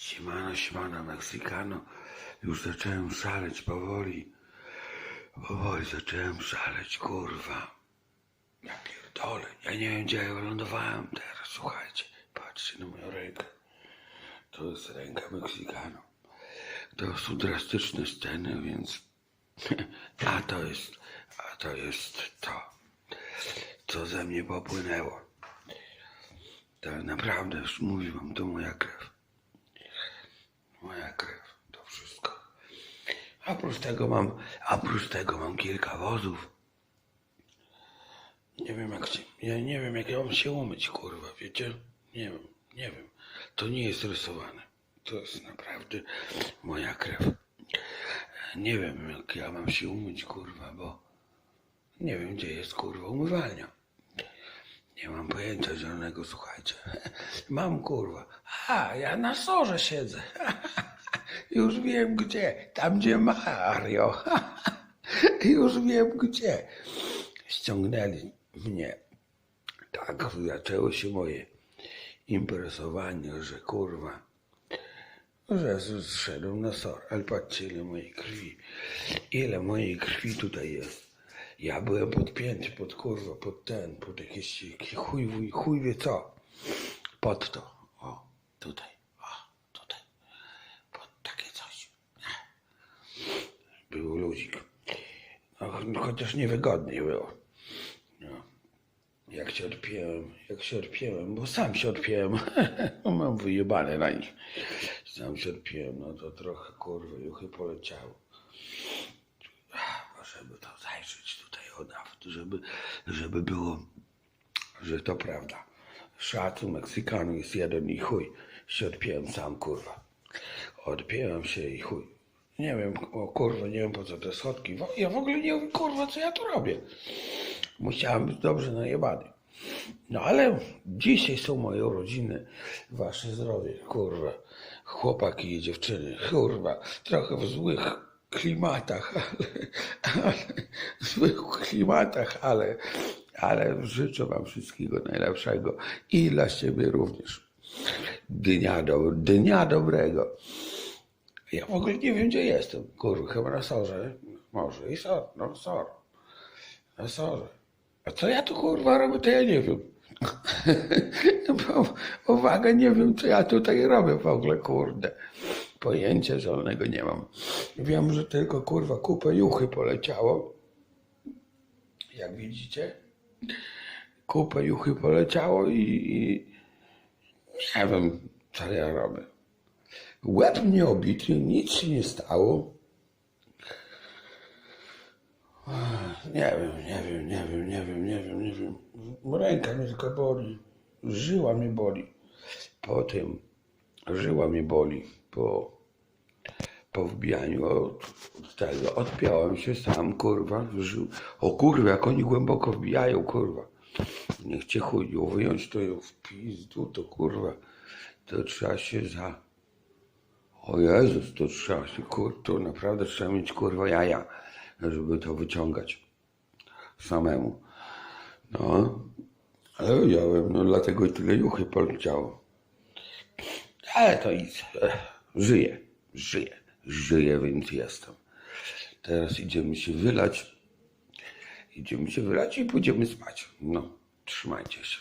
Siemano, siemano, Meksykano. Już zacząłem szaleć powoli. Powoli zacząłem szaleć, kurwa. Ja pierdolę. Ja nie wiem, gdzie ja lądowałem teraz. Słuchajcie, patrzcie na moją rękę. To jest ręka Meksykano. To są drastyczne sceny, więc... A to jest... A to jest to, co ze mnie popłynęło. To naprawdę, już mówiłam, to moja krew. Moja krew, to wszystko. Oprócz tego mam, oprócz tego mam kilka wozów. Nie wiem jak się, ja nie wiem jak ja mam się umyć, kurwa, wiecie? Nie wiem, nie wiem. To nie jest rysowane. To jest naprawdę moja krew. Nie wiem jak ja mam się umyć, kurwa, bo nie wiem gdzie jest, kurwa, umywalnia. Nie mam pojęcia zielonego, słuchajcie. Mam kurwa. A, ja na sorze siedzę. Już wiem gdzie. Tam gdzie Mario. Już wiem gdzie. Ściągnęli mnie. Tak zaczęło się moje impresowanie, że kurwa, że zszedłem na sor. Ale patrzcie ile mojej krwi. Ile mojej krwi tutaj jest. Ja byłem podpięty pod kurwa, pod ten, pod jakieś jakiś chuj, chuj wie co. Pod to. O, tutaj. Chociaż niewygodnie było. No. Jak się odpięłem, jak się odpięłem, bo sam się odpięłem. Mam wyjebane na nich. Sam się odpięłem, no to trochę kurwa, juchy poleciało. Ach, żeby to zajrzeć tutaj od żeby, żeby było, że to prawda. Szacun Meksykanu jest jeden i chuj. Się odpiąłem sam, kurwa. Odpiąłem się i chuj. Nie wiem, o kurwa, nie wiem po co te schodki. Ja w ogóle nie wiem, kurwa, co ja tu robię. Musiałem być dobrze najebany. No ale dzisiaj są moje urodziny. Wasze zdrowie, kurwa. Chłopaki i dziewczyny, kurwa. Trochę w złych klimatach, ale, ale w złych klimatach, ale, ale życzę wam wszystkiego najlepszego i dla siebie również. Dnia, do, dnia dobrego. Ja w ogóle nie wiem, gdzie jestem. Kurwa, chyba na sorze. Może i sor, no sor. Na sorze. A co ja tu kurwa robię, to ja nie wiem. Bo, uwaga, nie wiem, co ja tutaj robię w ogóle, kurde. Pojęcia żadnego nie mam. Wiem, że tylko kurwa kupę juchy poleciało. Jak widzicie. Kupę juchy poleciało i, i nie wiem, co ja robię. Łeb mnie obity, nic się nie stało. Nie wiem, nie wiem, nie wiem, nie wiem, nie wiem, nie wiem. Ręka mnie tylko boli. Żyła mnie boli. Po tym żyła mnie boli. Po, po wbijaniu od, tego odpiąłem się sam, kurwa. Żył. O kurwa, jak oni głęboko wbijają, kurwa. Niech cię chudził, wyjąć to w pizdu, to kurwa. To trzeba się za... O Jezus, to trzeba się, kur, to naprawdę trzeba mieć kurwa jaja, żeby to wyciągać samemu. No, ale wiedziałem, no dlatego i tyle juchy poleciało. Ale to nic, żyję, żyję, żyję, więc jestem. Teraz idziemy się wylać, idziemy się wylać i pójdziemy spać. No, trzymajcie się.